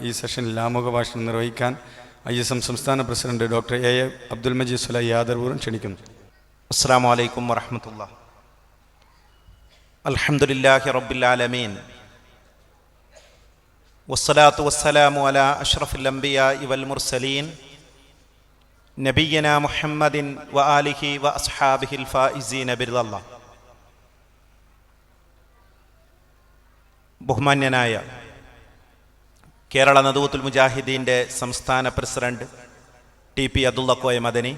ഈ സെഷനിൽ ആമുഖ ഭാഷണം നിർവഹിക്കാൻ ഐ എസ് എം സംസ്ഥാന president doctor A A Abdul Majeed സുലൈ യാദർപൂർവം ക്ഷണിക്കുന്നു. അസ്സാം വലൈക്കും വറഹമത്തുള്ള. അൽഹംദുലില്ലാഹി റബ്ബിൽ ആലമീൻ. വസ്സലാത്തു വസ്സലാമു അല അഷ്റഫുൽ അംബിയ വൽ മുർസലീൻ. നബിയന മുഹമ്മദിൻ വ ആലിഹി വ അസ്ഹാബിഹിൽ ഫായിസീന ബിർദല്ല. ബഹുമാന്യനായ കേരള നദൂത്തുൽ മുജാഹിദീന്റെ സംസ്ഥാന president T P Abdulla Koya Madani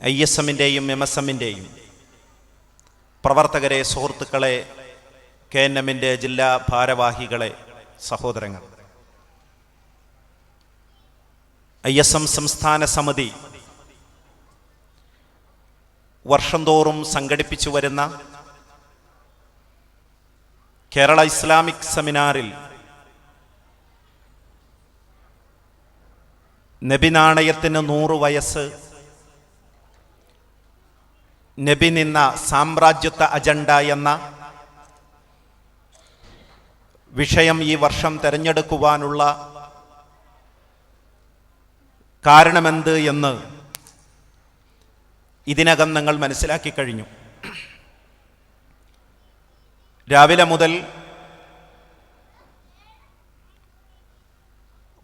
I S എമ്മിന്റെയും M S എമ്മിന്റെയും പ്രവർത്തകരെ സുഹൃത്തുക്കളെ കെ എൻ എമ്മിന്റെ ജില്ലാ ഭാരവാഹികളെ സഹോദരങ്ങൾ. ഐ എസ് എം സംസ്ഥാന സമിതി വർഷം തോറും സംഘടിപ്പിച്ചു വരുന്ന കേരള ഇസ്ലാമിക് സെമിനാറിൽ നബി നാണയത്തിന് നൂറ് വയസ്സ് നബി നിന്ന സാമ്രാജ്യത്വ അജണ്ട എന്ന വിഷയം ഈ വർഷം തിരഞ്ഞെടുക്കുവാനുള്ള കാരണമെന്ത് എന്ന് ഇതിനകം നിങ്ങൾ മനസ്സിലാക്കി കഴിഞ്ഞു. രാവിലെ മുതൽ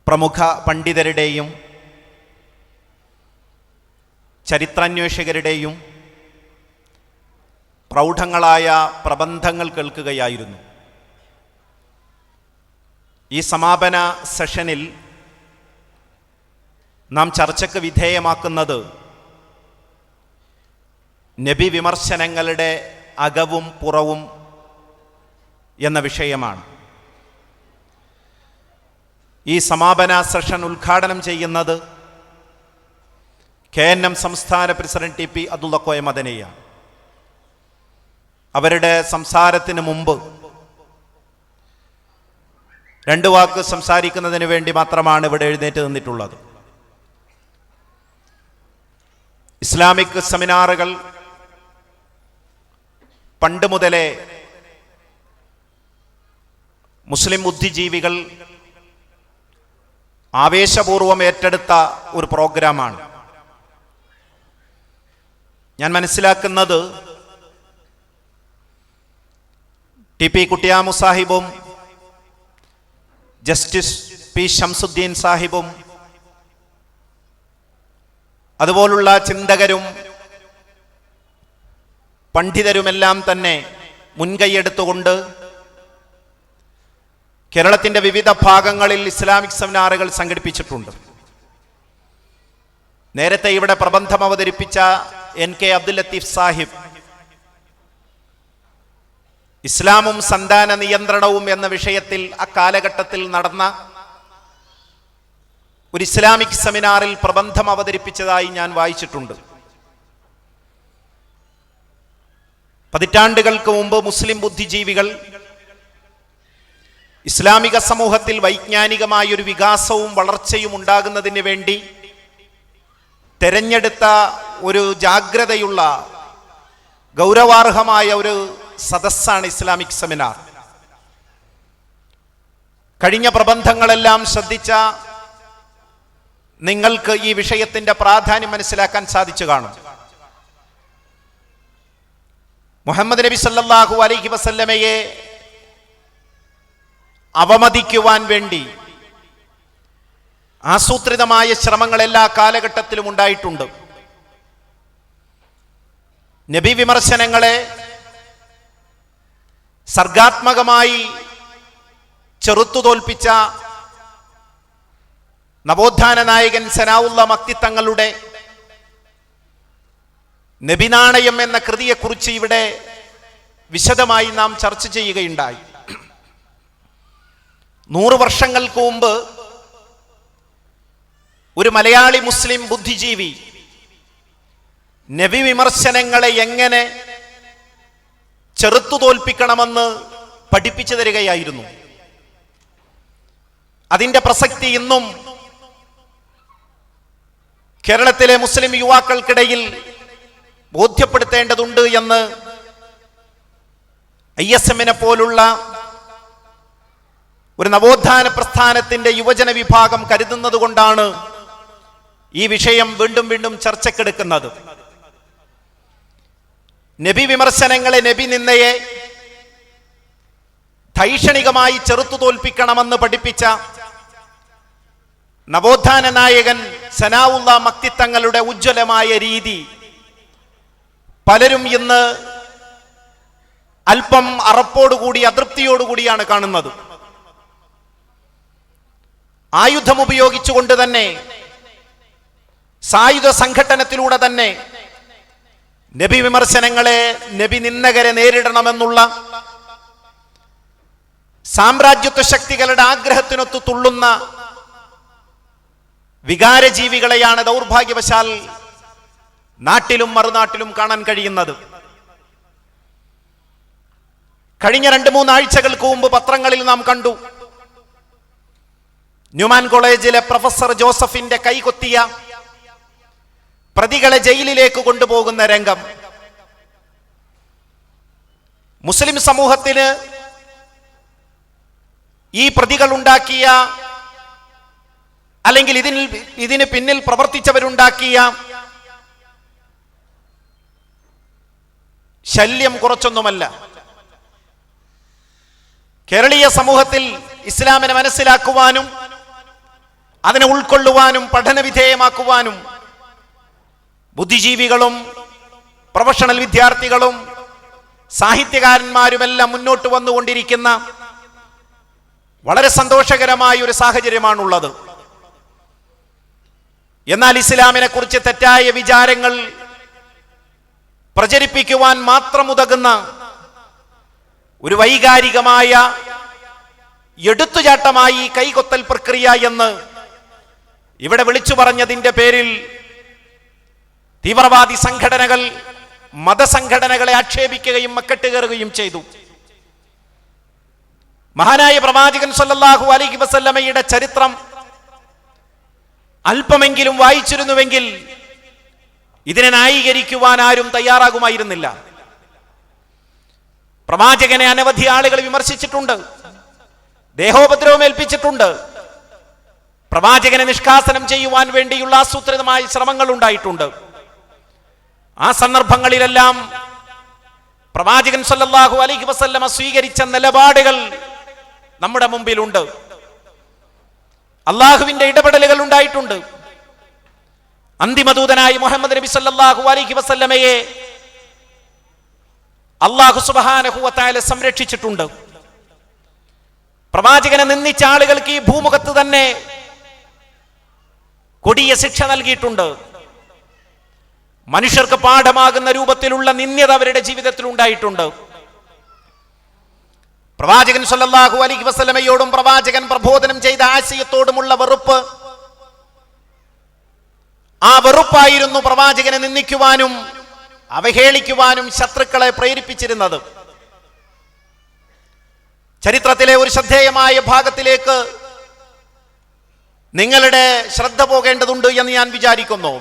പ്രമുഖ പണ്ഡിതരുടെയും ചരിത്രാന്വേഷകരുടെയും പ്രൗഢങ്ങളായ പ്രബന്ധങ്ങൾ കേൾക്കുകയായിരുന്നു. ഈ സമാപന സെഷനിൽ നാം ചർച്ചയ്ക്ക് വിധേയമാക്കുന്നത് നബി വിമർശനങ്ങളുടെ അകവും പുറവും എന്ന വിഷയമാണ്. ഈ സമാപന സെഷൻ ഉദ്ഘാടനം ചെയ്യുന്നത് കെ എൻ എം സംസ്ഥാന president T P Abdulla Koya മദനയാണ്. അവരുടെ സംസാരത്തിന് മുമ്പ് രണ്ട് വാക്ക് സംസാരിക്കുന്നതിന് വേണ്ടി മാത്രമാണ് ഇവിടെ എഴുന്നേറ്റ് നിന്നിട്ടുള്ളത്. ഇസ്ലാമിക് സെമിനാറുകൾ പണ്ട് മുതലേ മുസ്ലിം ബുദ്ധിജീവികൾ ആവേശപൂർവം ഏറ്റെടുത്ത ഒരു പ്രോഗ്രാമാണ്. ഞാൻ മനസ്സിലാക്കുന്നത് ടി പി കുട്ടിയാമു സാഹിബും ജസ്റ്റിസ് പി ഷംസുദ്ദീൻ സാഹിബും അതുപോലുള്ള ചിന്തകരും പണ്ഡിതരുമെല്ലാം തന്നെ മുൻകൈയെടുത്തുകൊണ്ട് കേരളത്തിന്റെ വിവിധ ഭാഗങ്ങളിൽ ഇസ്ലാമിക് സെമിനാറുകൾ സംഘടിപ്പിച്ചിട്ടുണ്ട്. നേരത്തെ ഇവിടെ പ്രബന്ധം അവതരിപ്പിച്ച എൻ കെ അബ്ദുൽ ലത്തീഫ് സാഹിബ് ഇസ്ലാമും സന്താന നിയന്ത്രണവും എന്ന വിഷയത്തിൽ അക്കാലഘട്ടത്തിൽ നടന്ന ഒരു ഇസ്ലാമിക് സെമിനാറിൽ പ്രബന്ധം അവതരിപ്പിച്ചതായി ഞാൻ വായിച്ചിട്ടുണ്ട്. പതിറ്റാണ്ടുകൾക്ക് മുമ്പ് മുസ്ലിം ബുദ്ധിജീവികൾ ഇസ്ലാമിക സമൂഹത്തിൽ വൈജ്ഞാനികമായൊരു വികാസവും വളർച്ചയും ഉണ്ടാകുന്നതിന് വേണ്ടി തെരഞ്ഞെടുത്ത ഒരു ജാഗ്രതയുള്ള ഗൗരവാർഹമായ ഒരു സദസ്സാണ് ഇസ്ലാമിക് സെമിനാർ. കഴിഞ്ഞ പ്രബന്ധങ്ങളെല്ലാം ശ്രദ്ധിച്ച നിങ്ങൾക്ക് ഈ വിഷയത്തിന്റെ പ്രാധാന്യം മനസ്സിലാക്കാൻ സാധിച്ചു കാണും. മുഹമ്മദ് നബി സല്ലാഹു അലൈഹി വസല്ലമയെ അവമതിക്കുവാൻ വേണ്ടി ആസൂത്രിതമായ ശ്രമങ്ങൾ എല്ലാ കാലഘട്ടത്തിലും ഉണ്ടായിട്ടുണ്ട്. നബി വിമർശനങ്ങളെ സർഗാത്മകമായി ചെറുത്തു തോൽപ്പിച്ച നവോത്ഥാന നായകൻ സനാവുള്ള മക്തിത്തങ്ങളുടെ നബിനാണയം എന്ന കൃതിയെക്കുറിച്ച് ഇവിടെ വിശദമായി നാം ചർച്ച ചെയ്യുകയുണ്ടായി. നൂറ് വർഷങ്ങൾക്ക് മുമ്പ് ഒരു മലയാളി മുസ്ലിം ബുദ്ധിജീവി നബി വിമർശനങ്ങളെ എങ്ങനെ ചെറുത്തു തോൽപ്പിക്കണമെന്ന് പഠിപ്പിച്ചു തരികയായിരുന്നു. അതിന്റെ പ്രസക്തി ഇന്നും കേരളത്തിലെ മുസ്ലിം യുവാക്കൾക്കിടയിൽ ബോധ്യപ്പെടുത്തേണ്ടതുണ്ട് എന്ന് ഐ എസ് എമ്മിനെ പോലുള്ള ഒരു നവോത്ഥാന പ്രസ്ഥാനത്തിന്റെ യുവജന വിഭാഗം കരുതുന്നത് കൊണ്ടാണ് ഈ വിഷയം വീണ്ടും വീണ്ടും ചർച്ചക്കെടുക്കുന്നത്. നബി വിമർശനങ്ങളെ നബി നിന്നയെ ധൈഷണികമായി ചെറുത്തു തോൽപ്പിക്കണമെന്ന് പഠിപ്പിച്ച നവോത്ഥാന നായകൻ സനാവുള്ള മക്തിത്തങ്ങളുടെ ഉജ്ജ്വലമായ രീതി പലരും ഇന്ന് അല്പം അറപ്പോടുകൂടി അതൃപ്തിയോടുകൂടിയാണ് കാണുന്നത്. ആയുധം ഉപയോഗിച്ചുകൊണ്ട് തന്നെ സായുധ സംഘട്ടനത്തിലൂടെ തന്നെ നബി വിമർശനങ്ങളെ നബി നിന്ദകരെ നേരിടണമെന്നുള്ള സാമ്രാജ്യത്വ ശക്തികളുടെ ആഗ്രഹത്തിനൊത്തു തുള്ളുന്ന വികാരജീവികളെയാണ് ദൗർഭാഗ്യവശാൽ നാട്ടിലും മറുനാട്ടിലും കാണാൻ കഴിയുന്നത്. കഴിഞ്ഞ രണ്ട് മൂന്നാഴ്ചകൾക്ക് മുമ്പ് പത്രങ്ങളിൽ നാം കണ്ടു ന്യൂമാൻ കോളേജിലെ പ്രൊഫസർ ജോസഫിന്റെ കൈകൊത്തിയ പ്രതികളെ ജയിലിലേക്ക് കൊണ്ടുപോകുന്ന രംഗം. മുസ്ലിം സമൂഹത്തിന് ഈ പ്രതികൾ ഉണ്ടാക്കിയ അല്ലെങ്കിൽ ഇതിന് ഇതിന് പിന്നിൽ പ്രവർത്തിച്ചവരുണ്ടാക്കിയ ശല്യം കുറച്ചൊന്നുമല്ല. കേരളീയ സമൂഹത്തിൽ ഇസ്ലാമിനെ മനസ്സിലാക്കുവാനും അതിനെ ഉൾക്കൊള്ളുവാനും പഠനവിധേയമാക്കുവാനും ബുദ്ധിജീവികളും പ്രൊഫഷണൽ വിദ്യാർത്ഥികളും സാഹിത്യകാരന്മാരുമെല്ലാം മുന്നോട്ട് വന്നുകൊണ്ടിരിക്കുന്ന വളരെ സന്തോഷകരമായ ഒരു സാഹചര്യമാണുള്ളത്. എന്നാൽ ഇസ്ലാമിനെ കുറിച്ച് തെറ്റായ വിചാരങ്ങൾ പ്രചരിപ്പിക്കുവാൻ മാത്രം ഉതകുന്ന ഒരു വൈകാരികമായ എടുത്തുചാട്ടമായി കൈകൊത്തൽ പ്രക്രിയ എന്ന് ഇവിടെ വിളിച്ചു പറഞ്ഞതിന്റെ പേരിൽ തീവ്രവാദി സംഘടനകൾ മതസംഘടനകളെ ആക്ഷേപിക്കുകയും മക്കെട്ടുകയറുകയും ചെയ്തു. മഹാനായ പ്രവാചകൻ സല്ലാഹു അലൈഹി വസല്ലമയുടെ ചരിത്രം അല്പമെങ്കിലും വായിച്ചിരുന്നുവെങ്കിൽ ഇതിനെ ന്യായീകരിക്കുവാൻ ആരും തയ്യാറാകുമായിരുന്നില്ല. പ്രവാചകനെ അനവധി ആളുകൾ വിമർശിച്ചിട്ടുണ്ട്. ദേഹോപദ്രവം ഏൽപ്പിച്ചിട്ടുണ്ട് പ്രവാചകനെ നിഷ്കാസനം ചെയ്യുവാൻ വേണ്ടിയുള്ള ആസൂത്രിതമായ ശ്രമങ്ങൾ ഉണ്ടായിട്ടുണ്ട്. ആ സന്ദർഭങ്ങളിലെല്ലാം പ്രവാചകൻ സല്ലല്ലാഹു അലൈഹി വസല്ലമ സ്വീകരിച്ച നിലപാടുകൾ നമ്മുടെ മുമ്പിലുണ്ട്. അള്ളാഹുവിന്റെ ഇടപെടലുകൾ ഉണ്ടായിട്ടുണ്ട്. അന്തിമദൂതനായി മുഹമ്മദ് നബി സല്ലല്ലാഹു അലൈഹി വസല്ലമയെ അള്ളാഹു സുബഹാനഹുവത്തായ സംരക്ഷിച്ചിട്ടുണ്ട്. പ്രവാചകനെ നിന്ദിച്ച ആളുകൾക്ക് ഈ ഭൂമുഖത്ത് തന്നെ കൊടിയ ശിക്ഷ നൽകിയിട്ടുണ്ട്. മനുഷ്യർക്ക് പാഠമാകുന്ന രൂപത്തിലുള്ള നിന്ദ്യത അവരുടെ ജീവിതത്തിൽ ഉണ്ടായിട്ടുണ്ട്. പ്രവാചകൻ സല്ലല്ലാഹു അലൈഹി വസല്ലമയോടും പ്രവാചകൻ പ്രബോധനം ചെയ്ത ആശയത്തോടുമുള്ള വെറുപ്പ് ആ വെറുപ്പായിരുന്നു പ്രവാചകനെ നിന്ദിക്കുവാനും അവഹേളിക്കുവാനും ശത്രുക്കളെ പ്രേരിപ്പിച്ചിരുന്നത്. ചരിത്രത്തിലെ ഒരു ശ്രദ്ധേയമായ ഭാഗത്തിലേക്ക് നിങ്ങളുടെ ശ്രദ്ധ പോകേണ്ടതുണ്ട് എന്ന് ഞാൻ വിചാരിക്കുന്നു.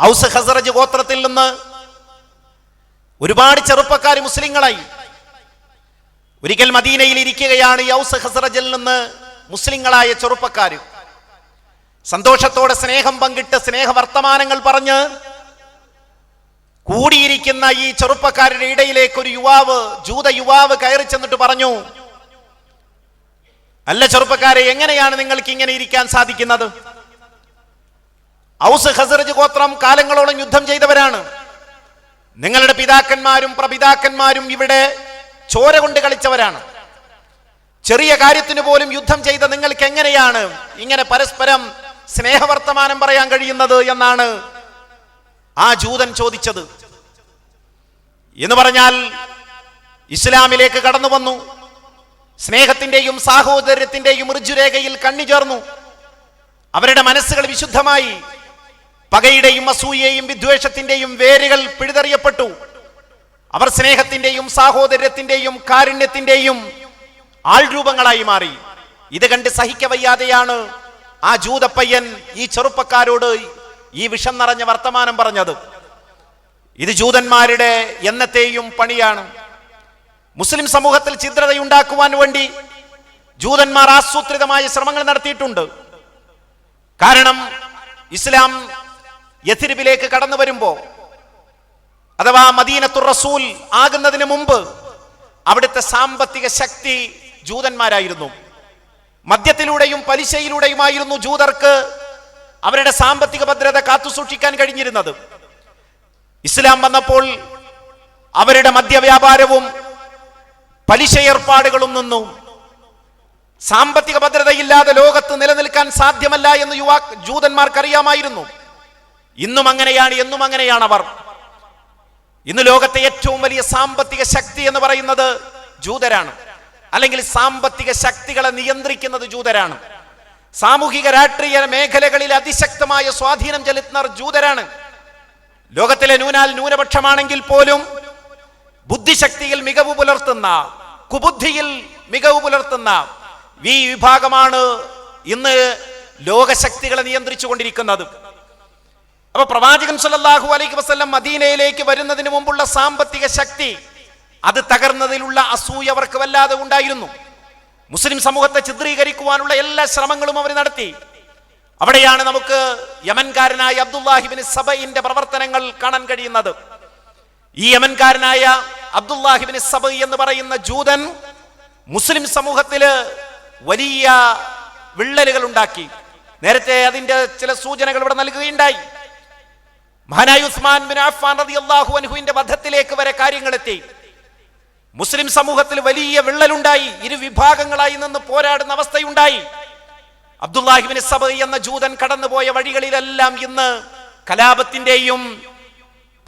ഔസ് ഹസറജ് ഗോത്രത്തിൽ നിന്ന് ഒരുപാട് ചെറുപ്പക്കാർ മുസ്ലിങ്ങളായി. ഒരിക്കൽ മദീനയിൽ ഇരിക്കുകയാണ് ഈ ഔസ് ഹസറജിൽ നിന്ന് മുസ്ലിങ്ങളായ ചെറുപ്പക്കാർ സന്തോഷത്തോടെ സ്നേഹം പങ്കിട്ട് സ്നേഹവർത്തമാനങ്ങൾ പറഞ്ഞ് കൂടിയിരിക്കുന്ന ഈ ചെറുപ്പക്കാരുടെ ഇടയിലേക്ക് ഒരു യുവാവ് ജൂത യുവാവ് കയറി ചെന്നിട്ട് പറഞ്ഞു അല്ല ചെറുപ്പക്കാരെ എങ്ങനെയാണ് നിങ്ങൾക്ക് ഇങ്ങനെ ഇരിക്കാൻ സാധിക്കുന്നത്? ഔസ് ഹസറജ് ഗോത്രം കാലങ്ങളോളം യുദ്ധം ചെയ്തവരാണ്. നിങ്ങളുടെ പിതാക്കന്മാരും പ്രപിതാക്കന്മാരും ഇവിടെ ചോര കൊണ്ട് കളിച്ചവരാണ്. ചെറിയ കാര്യത്തിന് പോലും യുദ്ധം ചെയ്ത നിങ്ങൾക്ക് എങ്ങനെയാണ് ഇങ്ങനെ പരസ്പരം സ്നേഹവർത്തമാനം പറയാൻ കഴിയുന്നത് എന്നാണ് ആ ജൂതൻ ചോദിച്ചത്. എന്ന് പറഞ്ഞാൽ ഇസ്ലാമിലേക്ക് കടന്നു വന്നു. സ്നേഹത്തിന്റെയും സാഹോദര്യത്തിന്റെയും ഋജുരേഖയിൽ കണ്ണി ചേർന്നു. അവരുടെ മനസ്സുകൾ വിശുദ്ധമായി. പകയുടെയും അസൂയയും വിദ്വേഷത്തിന്റെയും വേരുകൾ പിഴുതെറിയപ്പെട്ടു. അവർ സ്നേഹത്തിന്റെയും സാഹോദര്യത്തിന്റെയും കാരുണ്യത്തിന്റെയും ആൾരൂപങ്ങളായി മാറി. ഇത് കണ്ട് സഹിക്കവയ്യാതെയാണ് ആ ജൂതപ്പയ്യൻ ഈ ചെറുപ്പക്കാരോട് ഈ വിഷം നിറഞ്ഞ വർത്തമാനം പറഞ്ഞത്. ഇത് ജൂതന്മാരുടെ എന്നത്തെയും പണിയാണ്. മുസ്ലിം സമൂഹത്തിൽ ഛിദ്രതയുണ്ടാക്കുവാൻ വേണ്ടി ജൂതന്മാർ ആസൂത്രിതമായ ശ്രമങ്ങൾ നടത്തിയിട്ടുണ്ട്. കാരണം ഇസ്ലാം യഥിരിബിലേക്ക് കടന്നു വരുമ്പോ അഥവാ മദീനത്തുർ റസൂൽ ആകുന്നതിന് മുമ്പ് അവിടുത്തെ സാമ്പത്തിക ശക്തി ജൂതന്മാരായിരുന്നു. മദ്യത്തിലൂടെയും പലിശയിലൂടെയുമായിരുന്നു ജൂതർക്ക് അവരുടെ സാമ്പത്തിക ഭദ്രത കാത്തുസൂക്ഷിക്കാൻ കഴിഞ്ഞിരുന്നത്. ഇസ്ലാം വന്നപ്പോൾ അവരുടെ മദ്യവ്യാപാരവും പലിശ ഏർപ്പാടുകളും നിന്നു. സാമ്പത്തിക ഭദ്രതയില്ലാതെ ലോകത്ത് നിലനിൽക്കാൻ സാധ്യമല്ല എന്ന് യുവാ ജൂതന്മാർക്കറിയാമായിരുന്നു. ഇന്നും അങ്ങനെയാണ് എന്നും അങ്ങനെയാണ് അവർ. ഇന്ന് ലോകത്തെ ഏറ്റവും വലിയ സാമ്പത്തിക ശക്തി എന്ന് പറയുന്നത് ജൂതരാണ്. അല്ലെങ്കിൽ സാമ്പത്തിക ശക്തികളെ നിയന്ത്രിക്കുന്നത് ജൂതരാണ്. സാമൂഹിക രാഷ്ട്രീയ മേഖലകളിൽ അതിശക്തമായ സ്വാധീനം ചെലുത്തുന്നവർ ജൂതരാണ്. ലോകത്തിലെ ന്യൂനാൽ ന്യൂനപക്ഷമാണെങ്കിൽ പോലും ബുദ്ധിശക്തിയിൽ മികവ് പുലർത്തുന്ന കുബുദ്ധിയിൽ മികവ് പുലർത്തുന്ന വി വിഭാഗമാണ് ഇന്ന് ലോകശക്തികളെ നിയന്ത്രിച്ചു കൊണ്ടിരിക്കുന്നത് അപ്പൊ പ്രവാചകൻ സല്ലല്ലാഹു അലൈഹി വസല്ലം മദീനയിലേക്ക് വരുന്നതിന് മുമ്പുള്ള സാമ്പത്തിക ശക്തി അത് തകർന്നതിലുള്ള അസൂയ അവർക്ക് വല്ലാതെ ഉണ്ടായിരുന്നു. മുസ്ലിം സമൂഹത്തെ ചിത്രീകരിക്കുവാനുള്ള എല്ലാ ശ്രമങ്ങളും അവർ നടത്തി. അവിടെയാണ് നമുക്ക് യമൻകാരനായ അബ്ദുല്ലാഹിബിൻ സബയിന്റെ പ്രവർത്തനങ്ങൾ കാണാൻ കഴിയുന്നത്. ഈ യമൻകാരനായ അബ്ദുല്ലാഹിബിന് സബ് എന്ന് പറയുന്ന ജൂതൻ മുസ്ലിം സമൂഹത്തിൽ വലിയ വിള്ളലുകൾ ഉണ്ടാക്കി. നേരത്തെ അതിന്റെ ചില സൂചനകൾ ഇവിടെ നൽകുകയുണ്ടായി. മഹാനായ ഉസ്മാൻ ബിൻ അഫ്ഫാൻ വധത്തിലേക്ക് വരെ കാര്യങ്ങൾ എത്തി മുസ്ലിം സമൂഹത്തിൽ വലിയ വിള്ളലുണ്ടായി ഇരു വിഭാഗങ്ങളായി നിന്ന് പോരാടുന്ന അവസ്ഥയുണ്ടായി. അബ്ദുല്ലാഹിബിൻ സബ എന്ന ജൂതൻ കടന്നുപോയ വഴികളിലെല്ലാം ഇന്ന് കലാപത്തിന്റെയും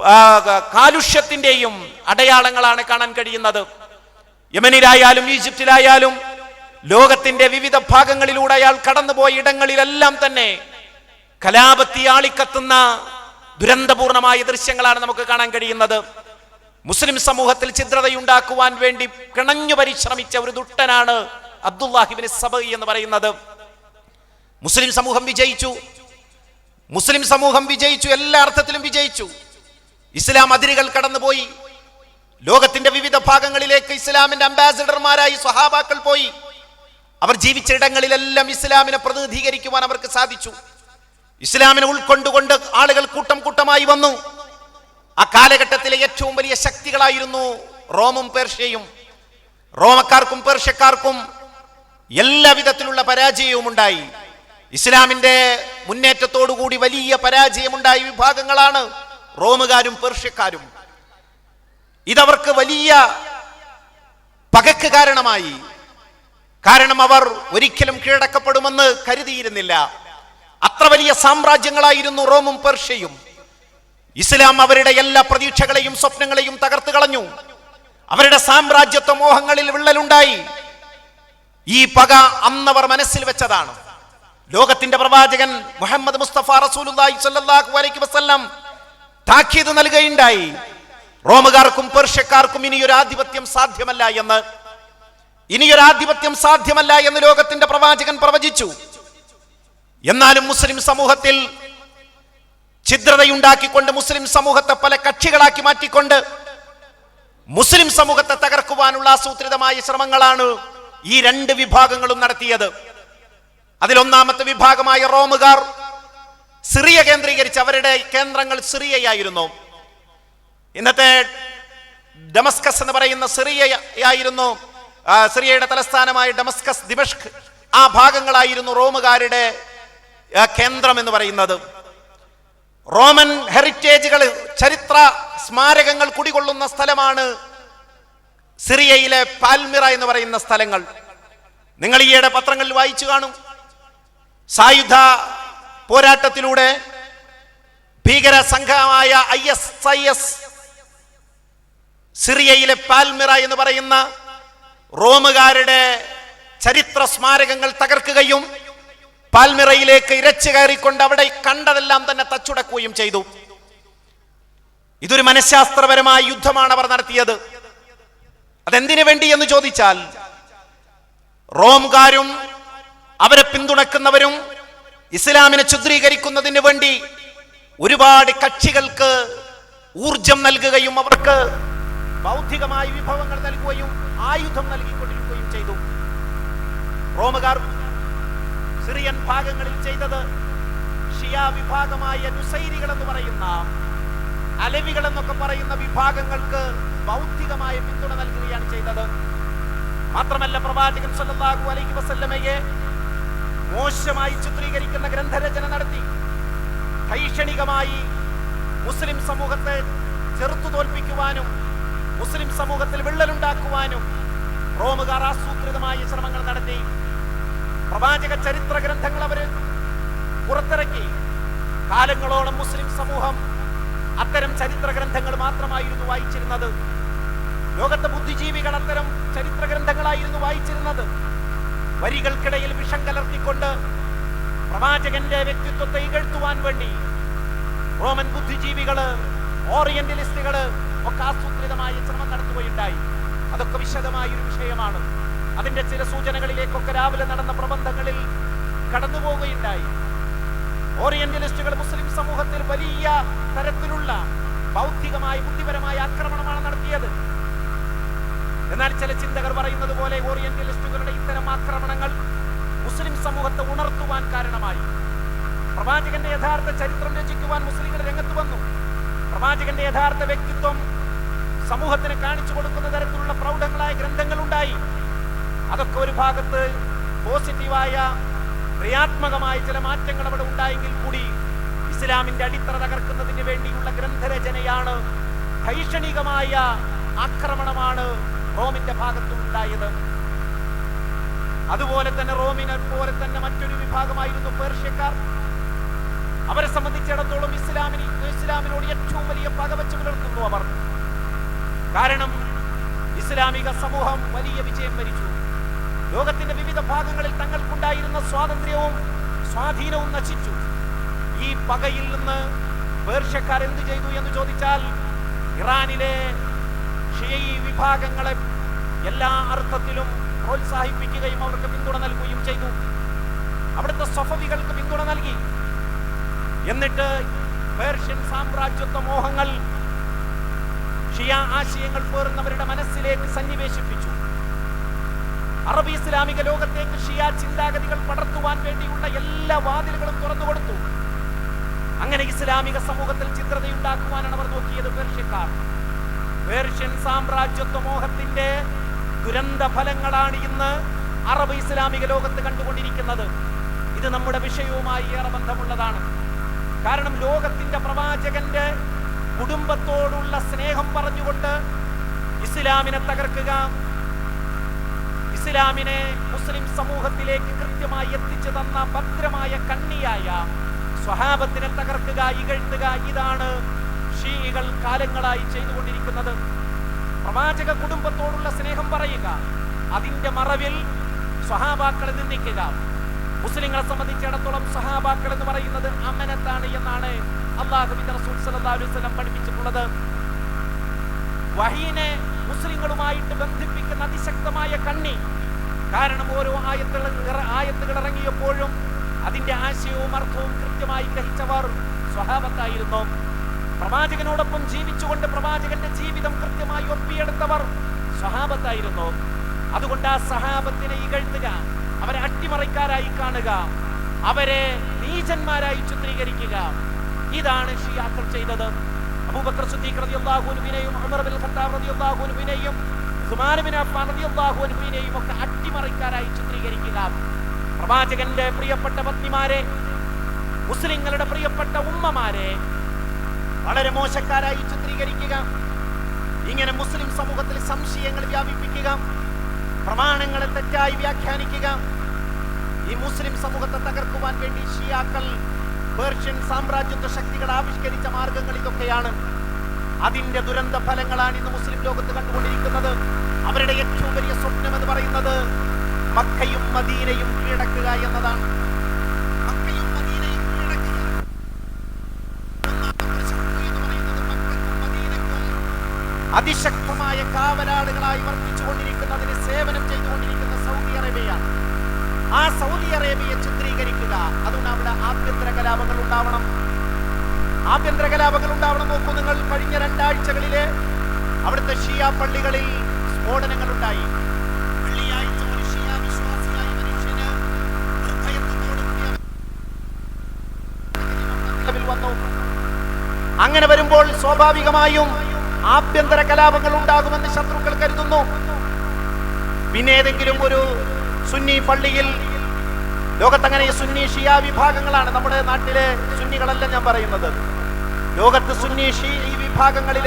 ആ, കാലുഷ്യത്തിന്റെയും അടയാളങ്ങളാണ് കാണാൻ കഴിയുന്നത്. യമനിലായാലും ഈജിപ്തിലായാലും ലോകത്തിന്റെ വിവിധ ഭാഗങ്ങളിലൂടെ അയാൾ കടന്നുപോയ ഇടങ്ങളിലെല്ലാം തന്നെ കലാപത്തി ആളിക്കത്തുന്ന ദുരന്തപൂർണമായ ദൃശ്യങ്ങളാണ് നമുക്ക് കാണാൻ കഴിയുന്നത്. മുസ്ലിം സമൂഹത്തിൽ ചിത്രതയുണ്ടാക്കുവാൻ വേണ്ടി കിണഞ്ഞു പരിശ്രമിച്ച ഒരു ദുഷ്ടനാണ് അബ്ദുല്ലാഹിബിൻ സബ എന്ന് പറയുന്നത്. മുസ്ലിം സമൂഹം വിജയിച്ചു. മുസ്ലിം സമൂഹം വിജയിച്ചു എല്ലാ അർത്ഥത്തിലും വിജയിച്ചു. ഇസ്ലാം അതിരുകൾ കടന്നുപോയി. ലോകത്തിന്റെ വിവിധ ഭാഗങ്ങളിലേക്ക് ഇസ്ലാമിന്റെ അംബാസിഡർമാരായി സ്വഹാബാക്കൾ പോയി. അവർ ജീവിച്ച ഇടങ്ങളിലെല്ലാം ഇസ്ലാമിനെ പ്രതിനിധീകരിക്കുവാൻ അവർക്ക് സാധിച്ചു. ഇസ്ലാമിനെ ഉൾക്കൊണ്ടുകൊണ്ട് ആളുകൾ കൂട്ടം കൂട്ടമായി വന്നു. ആ കാലഘട്ടത്തിലെ ഏറ്റവും വലിയ ശക്തികളായിരുന്നു റോമും പേർഷ്യയും. റോമക്കാർക്കും പേർഷ്യക്കാർക്കും എല്ലാവിധത്തിലുള്ള പരാജയവും ഉണ്ടായി. ഇസ്ലാമിന്റെ മുന്നേറ്റത്തോടുകൂടി വലിയ പരാജയമുണ്ടായ വിഭാഗങ്ങളാണ് റോമുകാരും പേർഷ്യക്കാരും ഇതവർക്ക് വലിയ പകക്ക് കാരണമായി. കാരണം അവർ ഒരിക്കലും കീഴടക്കപ്പെടുമെന്ന് കരുതിയിരുന്നില്ല. അത്ര വലിയ സാമ്രാജ്യങ്ങളായിരുന്നു റോമും പേർഷ്യയും. ഇസ്ലാം അവരുടെ എല്ലാ പ്രതീക്ഷകളെയും സ്വപ്നങ്ങളെയും തകർത്തു കളഞ്ഞു. അവരുടെ സാമ്രാജ്യത്വ മോഹങ്ങളിൽ വിള്ളലുണ്ടായി. ഈ പക അന്നവർ മനസ്സിൽ വെച്ചതാണ്. ലോകത്തിന്റെ പ്രവാചകൻ മുഹമ്മദ് മുസ്തഫ റസൂലുള്ളാഹി സ്വല്ലല്ലാഹു അലൈഹി വസല്ലം താക്കീത് നൽകുകയുണ്ടായി റോമുകാർക്കും പേർഷ്യക്കാർക്കും ഇനിയൊരു ആധിപത്യം സാധ്യമല്ല എന്ന്. ഇനിയൊരു ആധിപത്യം സാധ്യമല്ല എന്ന് ലോകത്തിന്റെ പ്രവാചകൻ പ്രവചിച്ചു. എന്നാലും മുസ്ലിം സമൂഹത്തിൽ ഛിദ്രതയുണ്ടാക്കിക്കൊണ്ട് മുസ്ലിം സമൂഹത്തെ പല കക്ഷികളാക്കി മാറ്റിക്കൊണ്ട് മുസ്ലിം സമൂഹത്തെ തകർക്കുവാനുള്ള ആസൂത്രിതമായ ശ്രമങ്ങളാണ് ഈ രണ്ട് വിഭാഗങ്ങളും നടത്തിയത്. അതിലൊന്നാമത്തെ വിഭാഗമായ റോമുകാർ സിറിയ കേന്ദ്രീകരിച്ച് അവരുടെ കേന്ദ്രങ്ങൾ സിറിയയായിരുന്നു. ഇന്നത്തെ ഡമസ്കസ് എന്ന് പറയുന്ന സിറിയയായിരുന്നു. സിറിയയുടെ തലസ്ഥാനമായ ഡമസ്കസ് ദിമഷ്ക് ആ ഭാഗങ്ങളായിരുന്നു റോമുകാരുടെ കേന്ദ്രം എന്ന് പറയുന്നത്. റോമൻ ഹെറിറ്റേജുകൾ ചരിത്ര സ്മാരകങ്ങൾ കുടികൊള്ളുന്ന സ്ഥലമാണ് സിറിയയിലെ പാൽമിറ എന്ന് പറയുന്ന സ്ഥലങ്ങൾ. നിങ്ങൾ ഈയിടെ പത്രങ്ങളിൽ വായിച്ചു കാണും. സായുധ പോരാട്ടത്തിലൂടെ ഭീകര സംഘമായ ഐ എസ് ഐ എസ് സിറിയയിലെ പാൽമിറ എന്ന് പറയുന്ന റോമുകാരുടെ ചരിത്ര സ്മാരകങ്ങൾ തകർക്കുകയും പാൽമിറയിലേക്ക് ഇരച്ചു കയറിക്കൊണ്ട് അവിടെ കണ്ടതെല്ലാം തന്നെ തച്ചുടക്കുകയും ചെയ്തു. ഇതൊരു മനഃശാസ്ത്രപരമായ യുദ്ധമാണ് അവർ നടത്തിയത്. അതെന്തിനു വേണ്ടി എന്ന് ചോദിച്ചാൽ റോംകാരും അവരെ പിന്തുണക്കുന്നവരും ഇസ്ലാമിനെ ഛുദ്രീകരിക്കുന്നതിന് വേണ്ടി ഒരുപാട് കക്ഷികൾക്ക് ഊർജം നൽകുകയും അവർക്ക് ബൗദ്ധികമായ വിഭവങ്ങൾ നൽകുകയും ആയുധം നൽകിക്കൊണ്ടിരിക്കുകയും ചെയ്തു. റോമുകാർ സിറിയൻ ഭാഗങ്ങളിൽ ചെയ്തത് ഷിയ വിഭാഗമായ നുസൈരികൾ എന്ന് പറയുന്ന അലവികൾ എന്നൊക്കെ പറയുന്ന വിഭാഗങ്ങൾക്ക് ബൗദ്ധികമായ പിന്തുണ നൽകുകയാണ് ചെയ്തത്. മാത്രമല്ല പ്രവാചകൻ സല്ലല്ലാഹു അലൈഹി വസല്ലമയെ മോശമായി ചിത്രീകരിക്കുന്ന ഗ്രന്ഥരചന നടത്തി. ഭൈഷണികമായി മുസ്ലിം സമൂഹത്തെ ചെറുത്തു തോൽപ്പിക്കുവാനും മുസ്ലിം സമൂഹത്തിൽ വിള്ളലുണ്ടാക്കുവാനും റോമുകാർ ആസൂത്രിതമായ ശ്രമങ്ങൾ നടത്തി. പ്രവാചക ചരിത്ര ഗ്രന്ഥങ്ങൾ അവർ പുറത്തിറക്കി. കാലങ്ങളോളം മുസ്ലിം സമൂഹം അത്തരം ചരിത്ര ഗ്രന്ഥങ്ങൾ മാത്രമായിരുന്നു വായിച്ചിരുന്നത്. ലോകത്തെ ബുദ്ധിജീവികൾ അത്തരം ചരിത്ര ഗ്രന്ഥങ്ങളായിരുന്നു വായിച്ചിരുന്നത്. വരികൾക്കിടയിൽ വിഷം കലർത്തിക്കൊണ്ട് പ്രവാചകന്റെ വ്യക്തിത്വത്തെ ഇകഴ്ത്തുവാൻ വേണ്ടി റോമൻ ബുദ്ധിജീവികൾ ഓറിയന്റലിസ്റ്റുകൾ ഒക്കെ ആസൂത്രിതമായ ശ്രമം നടത്തുകയുണ്ടായി. അതൊക്കെ വിശദമായ ഒരു വിഷയമാണ്. അതിന്റെ ചില സൂചനകളിലേക്കൊക്കെ രാവിലെ നടന്ന പ്രബന്ധങ്ങളിൽ കടന്നു പോവുകയുണ്ടായി ഓറിയന്റലിസ്റ്റുകൾ മുസ്ലിം സമൂഹത്തിൽ വലിയ തരത്തിലുള്ള ബൗദ്ധികമായി ബുദ്ധിപരമായ ആക്രമണമാണ് നടത്തിയത്. എന്നാൽ ചില ചിന്തകർ പറയുന്നത് പോലെ ഓറിയന്റലിസ്റ്റുകളുടെ ഇത്തരം ആക്രമണങ്ങൾ മുസ്ലിം സമൂഹത്തെ ഉണർത്തുവാൻ കാരണമായി. പ്രവാചകന്റെ യഥാർത്ഥ ചരിത്രം രചിക്കുവാൻ മുസ്ലിങ്ങൾ രംഗത്ത് വന്നു. പ്രവാചകന്റെ യഥാർത്ഥ വ്യക്തിത്വം സമൂഹത്തിന് കാണിച്ചു കൊടുക്കുന്ന തരത്തിലുള്ള പ്രൗഢങ്ങളായ ഗ്രന്ഥങ്ങൾ ഉണ്ടായി അതൊക്കെ ഒരു ഭാഗത്ത് പോസിറ്റീവായ ക്രിയാത്മകമായ ചില മാറ്റങ്ങൾ അവിടെ ഉണ്ടായെങ്കിൽ കൂടി ഇസ്ലാമിന്റെ അടിത്തറ തകർക്കുന്നതിന് വേണ്ടിയുള്ള ഗ്രന്ഥരചനയാണ് ഭൈഷണികമായ ആക്രമണമാണ് റോമിന്റെ ഭാഗത്തുണ്ടായത് അതുപോലെ തന്നെ റോമിനെ പോലെ തന്നെ മറ്റൊരു വിഭാഗമായിരുന്നു പേർഷ്യക്കാർ. അവരെ സംബന്ധിച്ചിടത്തോളം ഇസ്ലാമിന് ഇസ്ലാമിനോട് ഏറ്റവും വലിയ പകവച്ച് പുലർത്തുന്നു അവർ. കാരണം ഇസ്ലാമിക സമൂഹം വലിയ വിജയം വരിച്ചു. ലോകത്തിന്റെ വിവിധ ഭാഗങ്ങളിൽ തങ്ങൾക്കുണ്ടായിരുന്ന സ്വാതന്ത്ര്യവും സ്വാധീനവും നശിച്ചു. ഈ പകയിൽ നിന്ന് പേർഷ്യക്കാർ എന്ത് ചെയ്തു എന്ന് ചോദിച്ചാൽ ഇറാനിലെ ഷിയഈ വിഭാഗങ്ങളെ എല്ലാ അർത്ഥത്തിലും പ്രോത്സാഹിപ്പിക്കുകയും അവർക്ക് പിന്തുണ നൽകുകയും ചെയ്തു. അവിടുത്തെ സ്വഫവികൾക്ക് പിന്തുണ നൽകി. എന്നിട്ട് പേർഷ്യൻ സാമ്രാജ്യത്വ മോഹങ്ങൾ ഷിയ ആശയങ്ങൾ പേറുന്നവരുടെ മനസ്സിലേക്ക് സന്നിവേശിപ്പിച്ചു. അറബി ഇസ്ലാമിക ലോകത്തേക്ക് ഷിയ ചിന്താഗതികൾ പടർത്തുവാൻ വേണ്ടിയുള്ള എല്ലാ വാതിലുകളും തുറന്നു കൊടുത്തു. അങ്ങനെ ഇസ്ലാമിക സമൂഹത്തിൽ ചിത്രതയുണ്ടാക്കുവാനാണ് അവർ നോക്കിയത് പേർഷ്യക്കാർ. പേർഷ്യൻ സാമ്രാജ്യത്വ മോഹത്തിന്റെ ദുരന്ത ഫലങ്ങളാണ് ഇന്ന് അറബ് ഇസ്ലാമിക ലോകത്ത് കണ്ടുകൊണ്ടിരിക്കുന്നത്. ഇത് നമ്മുടെ വിഷയവുമായി ഏറെ ബന്ധമുള്ളതാണ്. കാരണം ലോകത്തിന്റെ പ്രവാചകന്റെ കുടുംബത്തോടുള്ള സ്നേഹം പറഞ്ഞുകൊണ്ട് ഇസ്ലാമിനെ തകർക്കുക ഇസ്ലാമിനെ മുസ്ലിം സമൂഹത്തിലേക്ക് കൃത്യമായി എത്തിച്ചു തന്ന ഭദ്രമായ കണ്ണിയായ സ്വഹാബത്തിനെ തകർക്കുക ഇകഴ്ത്തുക ഇതാണ് ഷീകൾ കാലങ്ങളായി ചെയ്തുകൊണ്ടിരിക്കുന്നത്. പ്രവാചക കുടുംബത്തോടുള്ള സ്നേഹം പറയുക. അതിന്റെ മറവിൽ സ്വഹാബാക്കളെ നിന്ദിക്കുക. മുസ്ലിങ്ങളെ സംബന്ധിച്ചിടത്തോളം സഹാബാക്കൾ എന്ന് പറയുന്നത് അമനത്താണ് എന്നാണ് അള്ളാഹുബിന്റെ സല്ലല്ലാഹു അലൈഹി വസല്ലം പഠിപ്പിച്ചിട്ടുള്ളത്. വഹീനെ മുസ്ലിങ്ങളുമായിട്ട് ബന്ധിപ്പിക്കുന്ന അതിശക്തമായ കണ്ണി. കാരണം ഓരോ ആയത്തുകൾ ആയത്തുകൾ ഇറങ്ങിയപ്പോഴും അതിന്റെ ആശയവും അർത്ഥവും കൃത്യമായി ഗ്രഹിച്ചവർ സ്വഭാവത്തായിരുന്നു പ്രവാചകനോടൊപ്പം ജീവിച്ചുകൊണ്ട് പ്രവാചകന്റെ ജീവിതം കൃത്യമായി ഒപ്പിയെടുത്തവർ സഹാബത്തായിരുന്നു അതുകൊണ്ട് ആ സഹാബത്തിനെ ഇകഴ്ത്തുക അവരെ അട്ടിമറിക്കാരായി കാണുക അവരെ നീചന്മാരായി ചിത്രീകരിക്കുക. ഇതാണ് ഷിയാക്കൾ ചെയ്തത്. അബൂബക്കർ സിദ്ദീഖ് റളിയല്ലാഹു അൻഹുവിനെയും ഉമർ ബിൻ ഖത്താബ് റളിയല്ലാഹു അൻഹുവിനെയും ഉസ്മാൻ ബിൻ അഫ്ഫാൻ റളിയല്ലാഹു അൻഹുവിനെയും ഒക്കെ അട്ടിമറിക്കാരായി ചിത്രീകരിക്കുക. പ്രവാചകന്റെ പ്രിയപ്പെട്ട പത്നിമാരെ മുസ്ലിങ്ങളുടെ പ്രിയപ്പെട്ട ഉമ്മമാരെ വളരെ മോശക്കാരായി ചിത്രീകരിക്കുക. ഇങ്ങനെ മുസ്ലിം സമൂഹത്തിൽ സംശയങ്ങൾ വ്യാപിപ്പിക്കുക. പ്രമാണങ്ങളെ തെറ്റായി വ്യാഖ്യാനിക്കുക. ഈ മുസ്ലിം സമൂഹത്തെ തകർക്കുവാൻ വേണ്ടി ഷിയാക്കൾ പേർഷ്യൻ സാമ്രാജ്യത്വ ശക്തികൾ ആവിഷ്കരിച്ച മാർഗങ്ങൾ ഇതൊക്കെയാണ്. അതിന്റെ ദുരന്ത ഫലങ്ങളാണ് ഇന്ന് മുസ്ലിം ലോകത്ത് കണ്ടുകൊണ്ടിരിക്കുന്നത്. അവരുടെ ഏറ്റവും വലിയ സ്വപ്നം എന്ന് പറയുന്നത് മക്കയും മദീനയും കീഴടക്കുക എന്നതാണ്. അതിശക്തമായ കാവലാളുകളായി വർദ്ധിച്ചുകൊണ്ടിരിക്കുന്നതിന് സേവനം ചെയ്തുകൊണ്ടിരിക്കുന്ന സൗദി അറേബ്യ. ആ സൗദി അറേബ്യയെ ചിത്രീകരിക്കുക. അതുകൊണ്ട് അവിടെ ആഭ്യന്തര കലാപങ്ങൾ ഉണ്ടാവണം. ആഭ്യന്തര കലാപങ്ങൾ ഉണ്ടാവണം നോക്കൂ നിങ്ങൾ. കഴിഞ്ഞ രണ്ടാഴ്ചകളിലെ അവിടുത്തെ ഷിയ പള്ളികളിൽ സ്ഫോടനങ്ങൾ ഉണ്ടായി. അങ്ങനെ വരുമ്പോൾ സ്വാഭാവികമായും ആഭ്യന്തര കലാപങ്ങൾ ഉണ്ടാകുമെന്ന് ശത്രുക്കൾ കരുതുന്നു. പിന്നെ ഏതെങ്കിലും ഒരു സുന്നി പള്ളിയിൽ ലോകത്തങ്ങനെ സുന്നി ഷിയ വിഭാഗങ്ങളാണ് നമ്മുടെ നാട്ടിലെ സുന്നികളല്ല ഞാൻ പറയുന്നത്. ലോകത്ത് സുന്നി ഷീ ഈ വിഭാഗങ്ങളിൽ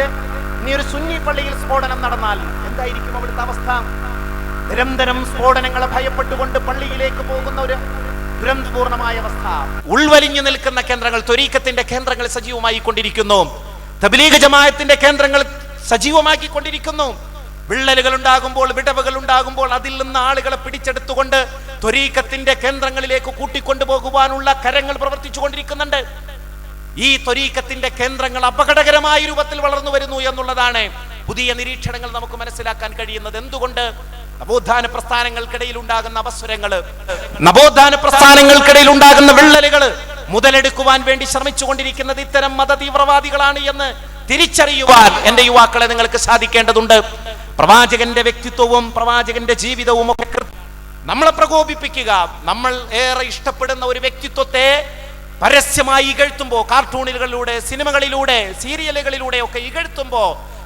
ഇനി ഒരു സുന്നി പള്ളിയിൽ സ്ഫോടനം നടന്നാൽ എന്തായിരിക്കും അവിടുത്തെ അവസ്ഥ? നിരന്തരം സ്ഫോടനങ്ങളെ ഭയപ്പെട്ടുകൊണ്ട് പള്ളിയിലേക്ക് പോകുന്ന ഒരു ദുരന്തപൂർണമായ അവസ്ഥ. ഉൾവലിഞ്ഞു നിൽക്കുന്ന കേന്ദ്രങ്ങൾ ത്വരീക്കത്തിന്റെ കേന്ദ്രങ്ങൾ സജീവമായി കൊണ്ടിരിക്കുന്നു തബ്ലീഗ് ജമായത്തിന്റെ കേന്ദ്രങ്ങൾ സജീവമാക്കിക്കൊണ്ടിരിക്കുന്നു. വിള്ളലുകൾ ഉണ്ടാകുമ്പോൾ വിടവുകൾ ഉണ്ടാകുമ്പോൾ അതിൽ നിന്ന് ആളുകളെ പിടിച്ചെടുത്തുകൊണ്ട് ത്വരീക്കത്തിന്റെ കേന്ദ്രങ്ങളിലേക്ക് കൂട്ടിക്കൊണ്ടുപോകുവാനുള്ള കരങ്ങൾ പ്രവർത്തിച്ചു കൊണ്ടിരിക്കുന്നുണ്ട് ഈ ത്വരീക്കത്തിന്റെ കേന്ദ്രങ്ങൾ അപകടകരമായ രൂപത്തിൽ വളർന്നു വരുന്നു എന്നുള്ളതാണ് പുതിയ നിരീക്ഷണങ്ങൾ നമുക്ക് മനസ്സിലാക്കാൻ കഴിയുന്നത്. എന്തുകൊണ്ട്? നവോത്ഥാന പ്രസ്ഥാനങ്ങൾക്കിടയിൽ ഉണ്ടാകുന്ന അവസരങ്ങൾ നവോത്ഥാന പ്രസ്ഥാനങ്ങൾക്കിടയിൽ ഉണ്ടാകുന്ന വിള്ളലുകൾ മുതലെടുക്കുവാൻ വേണ്ടി ശ്രമിച്ചുകൊണ്ടിരിക്കുന്നത് ഇത്തരം മത തീവ്രവാദികളാണ് എന്ന് തിരിച്ചറിയുവാൻ എന്റെ യുവാക്കളെ നിങ്ങൾക്ക് സാധിക്കേണ്ടതുണ്ട്. പ്രവാചകന്റെ വ്യക്തിത്വവും പ്രവാചകന്റെ ജീവിതവും ഒക്കെ നമ്മളെ പ്രകോപിപ്പിക്കുക. നമ്മൾ ഏറെ ഇഷ്ടപ്പെടുന്ന ഒരു വ്യക്തിത്വത്തെ പരസ്യമായി ഇകഴ്ത്തുമ്പോ കാർട്ടൂണുകളിലൂടെ സിനിമകളിലൂടെ സീരിയലുകളിലൂടെ ഒക്കെ ഇകഴ്ത്തുമ്പോ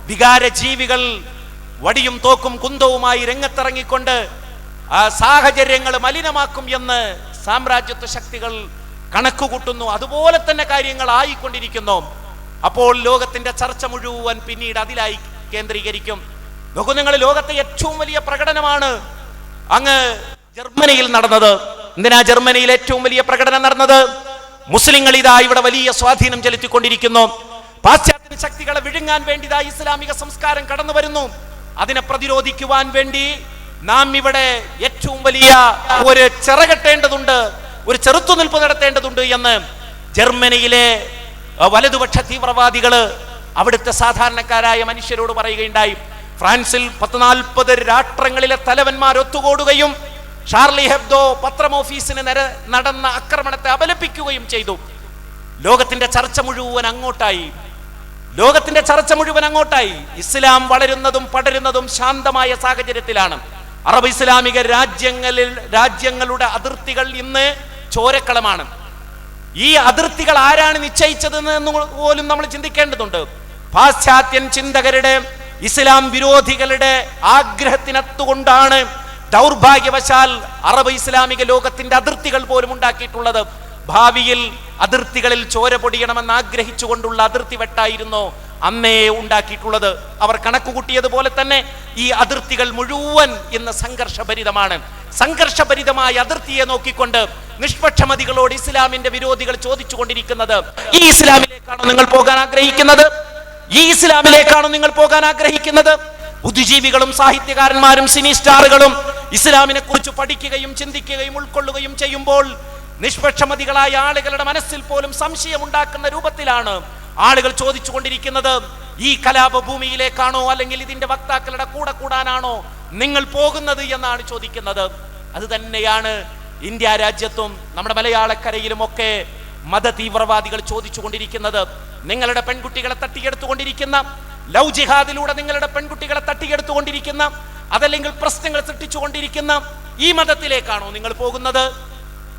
വികാര ജീവികൾ വടിയും തോക്കും കുന്തവുമായി രംഗത്തിറങ്ങിക്കൊണ്ട് ആ സാഹചര്യങ്ങൾ മലിനമാക്കും എന്ന് സാമ്രാജ്യത്വ ശക്തികൾ കണക്കുകൂട്ടുന്നു അതുപോലെ തന്നെ കാര്യങ്ങൾ ആയിക്കൊണ്ടിരിക്കുന്നു. അപ്പോൾ ലോകത്തിന്റെ ചർച്ച മുഴുവൻ പിന്നീട് അതിലായി കേന്ദ്രീകരിക്കും. നോക്കൂ നിങ്ങൾ ലോകത്തെ ഏറ്റവും വലിയ പ്രകടനമാണ് അങ്ങ് ജർമ്മനിയിൽ നടന്നത്. എന്തിനാ ജർമ്മനിയിൽ ഏറ്റവും വലിയ പ്രകടനം നടന്നത്? മുസ്ലിങ്ങൾ ഇതാ ഇവിടെ വലിയ സ്വാധീനം ചെലുത്തിക്കൊണ്ടിരിക്കുന്നു. പാശ്ചാത്യ ശക്തികളെ വിഴുങ്ങാൻ വേണ്ടി ഇസ്ലാമിക സംസ്കാരം കടന്നു വരുന്നു. അതിനെ പ്രതിരോധിക്കുവാൻ വേണ്ടി നാം ഇവിടെ ഏറ്റവും വലിയ ഒരു ചിറകെട്ടേണ്ടതുണ്ട് ഒരു ചെറുത്തുനിൽപ്പ് നടത്തേണ്ടതുണ്ട് എന്ന് ജർമ്മനിയിലെ വലതുപക്ഷ തീവ്രവാദികൾ അവിടുത്തെ സാധാരണക്കാരായ മനുഷ്യരോട് പറയുകയുണ്ടായി. ഫ്രാൻസിൽ പത്ത് നാൽപ്പത് രാഷ്ട്രങ്ങളിലെ തലവന്മാർ ഒത്തുകൂടുകയും ഷാർലി ഹെബ്ദോ പത്രം ഓഫീസിന് നേരെ നടന്ന ആക്രമണത്തെ അപലപിക്കുകയും ചെയ്തു. ലോകത്തിന്റെ ചർച്ച മുഴുവൻ അങ്ങോട്ടായി. ലോകത്തിന്റെ ചർച്ച മുഴുവൻ അങ്ങോട്ടായി. ഇസ്ലാം വളരുന്നതും പടരുന്നതും ശാന്തമായ സാഹചര്യത്തിലാണ്. അറബ് ഇസ്ലാമിക രാജ്യങ്ങളിൽ രാജ്യങ്ങളുടെ അതിർത്തികൾ ഇന്ന് ചോരക്കളമാണ്. ഈ അതിർത്തികൾ ആരാണ് നിശ്ചയിച്ചതെന്ന് പോലും നമ്മൾ ചിന്തിക്കേണ്ടതുണ്ട്. പാശ്ചാത്യൻ ചിന്തകരുടെ ഇസ്ലാം വിരോധികളുടെ ആഗ്രഹത്തിനത്തുകൊണ്ടാണ് ദൗർഭാഗ്യവശാൽ അറബ് ഇസ്ലാമിക ലോകത്തിന്റെ അതിർത്തികൾ പോലും ഉണ്ടാക്കിയിട്ടുള്ളത്. ഭാവിയിൽ അതിർത്തികളിൽ ചോര പൊടിയണമെന്ന് ആഗ്രഹിച്ചുകൊണ്ടുള്ള അതിർത്തി വെട്ടായിരുന്നു അന്നേ ഉണ്ടാക്കിയിട്ടുള്ളത്. അവർ കണക്കുകൂട്ടിയതുപോലെ തന്നെ ഈ അതിർത്തികൾ മുഴുവൻ ഇന്ന് സംഘർഷഭരിതമാണ്. സംഘർഷഭരിതമായ അതിർത്തിയെ നോക്കിക്കൊണ്ട് നിഷ്പക്ഷമതികളോട് ഇസ്ലാമിന്റെ വിരോധികൾ ചോദിച്ചുകൊണ്ടിരിക്കുന്നത് ഈ ഇസ്ലാമിലേക്കാണോ നിങ്ങൾ പോകാൻ ആഗ്രഹിക്കുന്നത്? ഈ ഇസ്ലാമിലേക്കാണോ നിങ്ങൾ പോകാൻ ആഗ്രഹിക്കുന്നത്? ബുദ്ധിജീവികളും സാഹിത്യകാരന്മാരും സിനി സ്റ്റാറുകളും ഇസ്ലാമിനെ കുറിച്ച് പഠിക്കുകയും ചിന്തിക്കുകയും ഉൾക്കൊള്ളുകയും ചെയ്യുമ്പോൾ നിഷ്പക്ഷമതികളായ ആളുകളുടെ മനസ്സിൽ പോലും സംശയം ഉണ്ടാക്കുന്ന രൂപത്തിലാണ് ആളുകൾ ചോദിച്ചുകൊണ്ടിരിക്കുന്നത് ഈ കലാപഭൂമിയിലേക്കാണോ അല്ലെങ്കിൽ ഇതിന്റെ വക്താക്കളുടെ കൂടെ കൂടാനാണോ നിങ്ങൾ പോകുന്നത്? എന്നാണ് ചോദിക്കുന്നത്. അത് തന്നെയാണ് ഇന്ത്യ രാജ്യത്തും നമ്മുടെ മലയാളക്കരയിലും ഒക്കെ മത തീവ്രവാദികൾ ചോദിച്ചുകൊണ്ടിരിക്കുന്നത്. നിങ്ങളുടെ പെൺകുട്ടികളെ തട്ടിയെടുത്തുകൊണ്ടിരിക്കുന്ന ലവ് ജിഹാദിലൂടെ നിങ്ങളുടെ പെൺകുട്ടികളെ തട്ടിയെടുത്തുകൊണ്ടിരിക്കുന്ന അതല്ലെങ്കിൽ പ്രശ്നങ്ങൾ സൃഷ്ടിച്ചുകൊണ്ടിരിക്കുന്ന ഈ മതത്തിലേക്കാണോ നിങ്ങൾ പോകുന്നത്?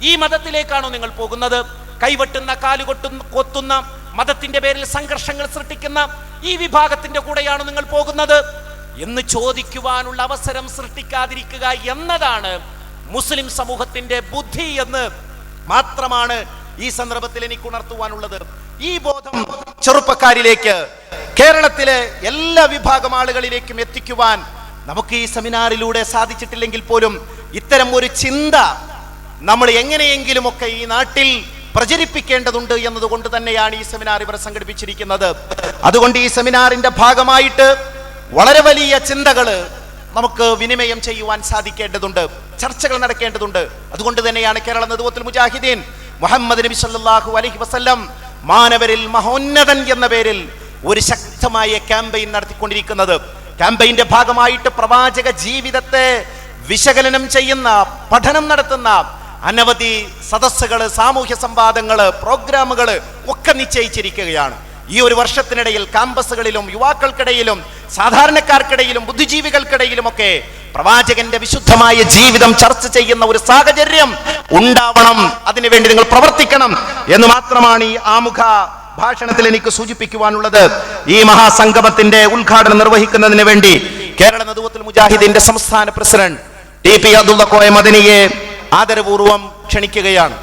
ഈ മതത്തിലേക്കാണോ നിങ്ങൾ പോകുന്നത്? കൈവെട്ടുന്ന കാലുകൊട്ടുന്ന കൊത്തുന്ന മതത്തിന്റെ പേരിൽ സംഘർഷങ്ങൾ സൃഷ്ടിക്കുന്ന ഈ വിഭാഗത്തിന്റെ കൂടെയാണ് നിങ്ങൾ പോകുന്നത് എന്ന് ചോദിക്കുവാനുള്ള അവസരം സൃഷ്ടിക്കാതിരിക്കുക എന്നതാണ് മുസ്ലിം സമൂഹത്തിന്റെ ബുദ്ധി എന്ന് മാത്രമാണ് ഈ സന്ദർഭത്തിൽ എനിക്ക് ഉണർത്തുവാനുള്ളത്. ഈ ബോധം ചെറുപ്പക്കാരിലേക്ക് കേരളത്തിലെ എല്ലാ വിഭാഗം ആളുകളിലേക്കും എത്തിക്കുവാൻ നമുക്ക് ഈ സെമിനാറിലൂടെ സാധിച്ചിട്ടില്ലെങ്കിൽ പോലും ഇത്തരം ഒരു ചിന്ത നമ്മൾ എങ്ങനെയെങ്കിലുമൊക്കെ ഈ നാട്ടിൽ പ്രചരിപ്പിക്കേണ്ടതുണ്ട് എന്നതുകൊണ്ട് തന്നെയാണ് ഈ സെമിനാർ ഇവർ സംഘടിപ്പിച്ചിരിക്കുന്നത്. അതുകൊണ്ട് ഈ സെമിനാറിന്റെ ഭാഗമായിട്ട് വളരെ വലിയ ചിന്തകൾ നമുക്ക് വിനിമയം ചെയ്യുവാൻ സാധിക്കേണ്ടതുണ്ട് ചർച്ചകൾ നടക്കേണ്ടതുണ്ട്. അതുകൊണ്ട് തന്നെയാണ് കേരള നേതൃത്വത്തിൽ മുജാഹിദീൻ മുഹമ്മദ് നബി സല്ലാഹു അലഹി വസല്ലം മാനവരിൽ മഹോന്നതൻ എന്ന പേരിൽ ഒരു ശക്തമായ ക്യാമ്പയിൻ നടത്തിക്കൊണ്ടിരിക്കുന്നത്. ക്യാമ്പയിന്റെ ഭാഗമായിട്ട് പ്രവാചക ജീവിതത്തെ വിശകലനം ചെയ്യുന്ന പഠനം നടത്തുന്ന അനവധി സദസ്സുകൾ സാമൂഹ്യ സംവാദങ്ങൾ പ്രോഗ്രാമുകൾ ഒക്കെ നിശ്ചയിച്ചിരിക്കുകയാണ്. ഈ ഒരു വർഷത്തിനിടയിൽ ക്യാമ്പസുകളിലും യുവാക്കൾക്കിടയിലും സാധാരണക്കാർക്കിടയിലും ബുദ്ധിജീവികൾക്കിടയിലും ഒക്കെ പ്രവാചകന്റെ വിശുദ്ധമായ ജീവിതം ചർച്ച ചെയ്യുന്ന ഒരു സാഹചര്യം ഉണ്ടാവണം. അതിനുവേണ്ടി നിങ്ങൾ പ്രവർത്തിക്കണം എന്ന് മാത്രമാണ് ഈ ആമുഖ ഭാഷണത്തിൽ എനിക്ക് സൂചിപ്പിക്കുവാനുള്ളത്. ഈ മഹാസംഗമത്തിന്റെ ഉദ്ഘാടനം നിർവഹിക്കുന്നതിന് വേണ്ടി കേരള നദുവത്തുൽ മുജാഹിദിന്റെ സംസ്ഥാന president T P Abdulla Koya മദനിയെ ആദരപൂർവം ക്ഷണിക്കുകയാണ്.